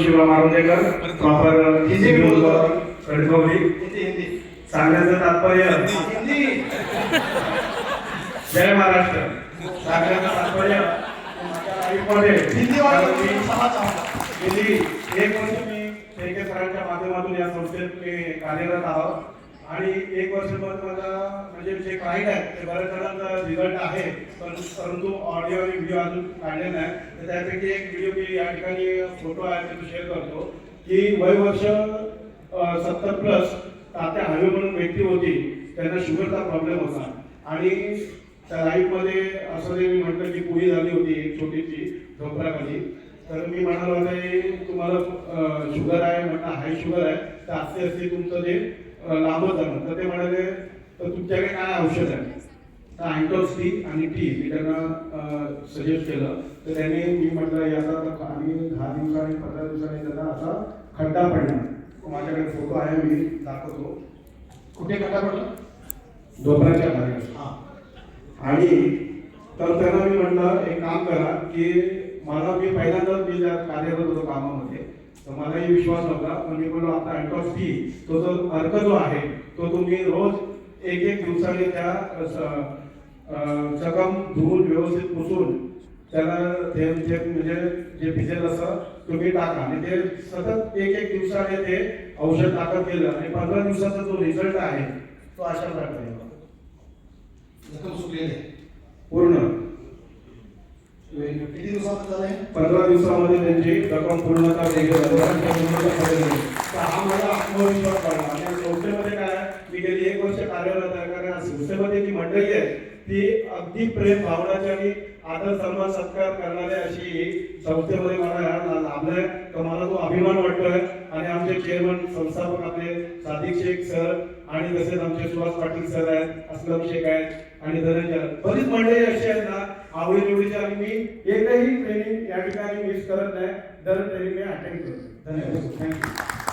Shiva मारुंदेकर proper कडकवली सांगण्याचं तात्पर्य जय महाराष्ट्र. सांगण्याचं तात्पर्य गेली एक वर्ष मी शेळके सरांच्या माध्यमातून या संस्थेत मी कार्यरत आहोत. आणि एक वर्ष माझा म्हणजे जे क्लायंट आहेत ते बऱ्याच जणांचा रिझल्ट आहे पण परंतु ऑडिओ आणि व्हिडिओ अजून काढले नाही. तर त्यापैकी एक व्हिडिओ मी या ठिकाणी फोटो आहे ते शेअर करतो की वय वर्ष सत्तर प्लस तात्या हवे म्हणून व्यक्ती होती त्यांना शुगरचा प्रॉब्लेम होता. आणि त्या लाईफमध्ये असं जे मी म्हटलं की पुरी झाली होती एक छोटीशी झोपराखाली तर मी म्हणालो होता तुम्हाला शुगर आहे म्हटलं हाय शुगर आहे. तर असते असते तुमचं जे लांब लांबत जाणं तर ते म्हणाले तुमच्याकडे काय औषध आहे? तर अँटॉक्स टी आणि टी मी त्यांना सजेस्ट केलं. तर त्याने मी म्हटलं याचा आता आम्ही दहा दिवसांनी पंधरा दिवसांनी त्याचा असा खड्डा पडला माझ्याकडे फोटो आहे मी दाखवतो. कुठे खड्डा पडला? डोंगराच्या खाली आणि तर त्यांना मी म्हटलं एक काम करा की मला मी पहिल्यांदाच मी त्या कार्यरत होतो कामामध्ये तर मलाही विश्वास नव्हता पण मी बोललो आता अँटॉक्स टी तो जो अर्क जो आहे तो तुम्ही रोज एक एक दिवसाने त्या स- अं, चकम धुवून व्यवस्थित पुसून त्याला थेंब थेंब म्हणजे जे भिजेल असं तुम्ही टाका. आणि ते सतत एक एक दिवसाने ते औषध टाकत गेलं आणि पंधरा दिवसाचा जो रिझल्ट आहे तो अशा प्रकारे. पूर्ण. किती दिवसात झालंय पंधरा दिवसामध्ये त्यांची रक्कम पूर्णतः हा आत्मविश्वास वाढला आणि संस्थेमध्ये काय आहे, मी गेली एक वर्ष कार्यरत संस्थेमध्ये जी मंडळी आहे ती अगदी प्रेम भावनाची आणि आदर सन्मान सत्कार करणारी अशी संस्थेमध्ये मला या लाभलंय तर मला तो अभिमान वाटतोय. आणि आमचे चेअरमन संस्थापक आपले सादिक शेख सर आणि तसेच आमचे सुभाष पाटील सर आहेत असलम शेख आहेत आणि धनंजय बरीच मंडळी अशी आहेत ना आवडीनिवडीची आणि मी एकही ट्रेनिंग या ठिकाणी मिस करत नाही. दर ट्रेनिंग मी अटेंड करतो. धन्यवाद. थँक्यू